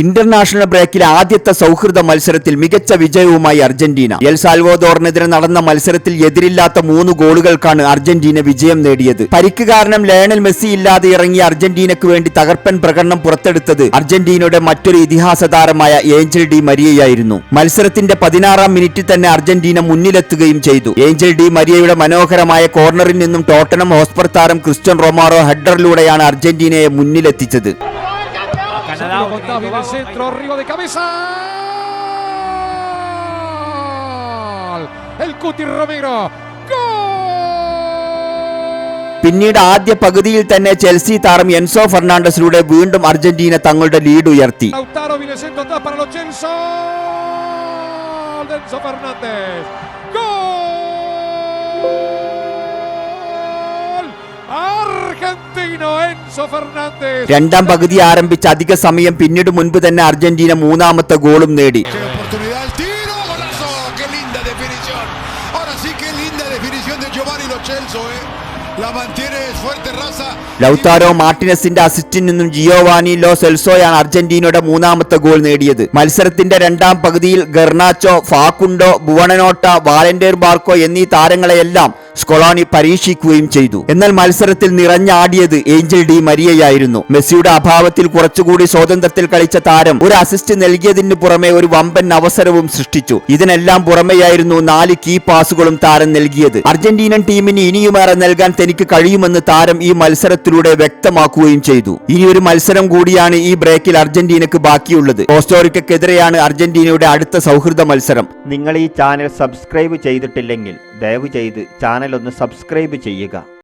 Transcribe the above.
International ബ്രേക്കിൽ ആദ്യത്തെ സൗഹൃദ മത്സരത്തിൽ മികച്ച വിജയവുമായി അർജന്റീന. എൽ സാൽവോദോറിനെതിരെ നടന്ന മത്സരത്തിൽ എതിരില്ലാത്ത മൂന്ന് ഗോളുകൾക്കാണ് അർജന്റീന വിജയം നേടിയത്. പരിക്ക് കാരണം ലയണൽ മെസ്സി ഇല്ലാതെ ഇറങ്ങിയ അർജന്റീനയ്ക്ക് വേണ്ടി തകർപ്പൻ പ്രകടനം പുറത്തെടുത്തത് അർജന്റീനയുടെ മറ്റൊരു ഇതിഹാസ താരമായ ഏഞ്ചൽ ഡി മരിയയായിരുന്നു. മത്സരത്തിന്റെ പതിനാറാം മിനിറ്റിൽ തന്നെ അർജന്റീന മുന്നിലെത്തുകയും ചെയ്തു. ഏഞ്ചൽ ഡി മരിയയുടെ മനോഹരമായ കോർണറിൽ നിന്നും ടോട്ടനം ഹോസ്പർ താരം ക്രിസ്റ്റ്യൻ റൊമാറോ ഹെഡറിലൂടെയാണ് അർജന്റീനയെ മുന്നിലെത്തിച്ചത്. Canadá con David el centro, ahí. arriba de cabeza. El Cuti Romero. പിന്നീട് ആദ്യ പകുതിയിൽ തന്നെ ചെൽസി താരം എൻസോ ഫെർണാണ്ടസിലൂടെ വീണ്ടും അർജന്റീന തങ്ങളുടെ ലീഡ് ഉയർത്തി. രണ്ടാം പകുതി ആരംഭിച്ച അധിക സമയം പിന്നീട് മുൻപ് തന്നെ അർജന്റീന മൂന്നാമത്തെ ഗോളും നേടി. ലൗതാരോ മാർട്ടിനസിന്റെ അസിസ്റ്റിൽ നിന്നും ജിയോവാനി ലോ സെൽസോയാണ് അർജന്റീനയുടെ മൂന്നാമത്തെ ഗോൾ നേടിയത്. മത്സരത്തിന്റെ രണ്ടാം പകുതിയിൽ Garnacho Facundo Buonanotte Valentin Barco എന്നീ താരങ്ങളെയെല്ലാം സ്കൊളോണി പരീക്ഷിക്കുകയും ചെയ്തു. എന്നാൽ മത്സരത്തിൽ നിറഞ്ഞാടിയത് ഏഞ്ചൽ ഡി മരിയയായിരുന്നു. മെസ്സിയുടെ അഭാവത്തിൽ കുറച്ചുകൂടി സ്വാതന്ത്ര്യത്തിൽ കളിച്ച താരം ഒരു അസിസ്റ്റ് നൽകിയതിന് പുറമെ ഒരു വമ്പൻ അവസരവും സൃഷ്ടിച്ചു. ഇതിനെല്ലാം പുറമെയായിരുന്നു നാല് കീ പാസുകളും താരം നൽകിയത്. അർജന്റീനൻ ടീമിന് ഇനിയുമേറെ നൽകാൻ തനിക്ക് കഴിയുമെന്ന് താരം ഈ മത്സരത്തിലൂടെ വ്യക്തമാക്കുകയും ചെയ്തു. ഇനി ഒരു മത്സരം കൂടിയാണ് ഈ ബ്രേക്കിൽ അർജന്റീനക്ക് ബാക്കിയുള്ളത്. കോസ്റ്റോറിക്കെതിരെയാണ് അർജന്റീനയുടെ അടുത്ത സൗഹൃദ മത്സരം. നിങ്ങൾ ഈ ചാനൽ സബ്സ്ക്രൈബ് ചെയ്തിട്ടില്ലെങ്കിൽ ദയവ് ചെയ്ത് ചാനലൊന്ന് സബ്സ്ക്രൈബ് ചെയ്യുക.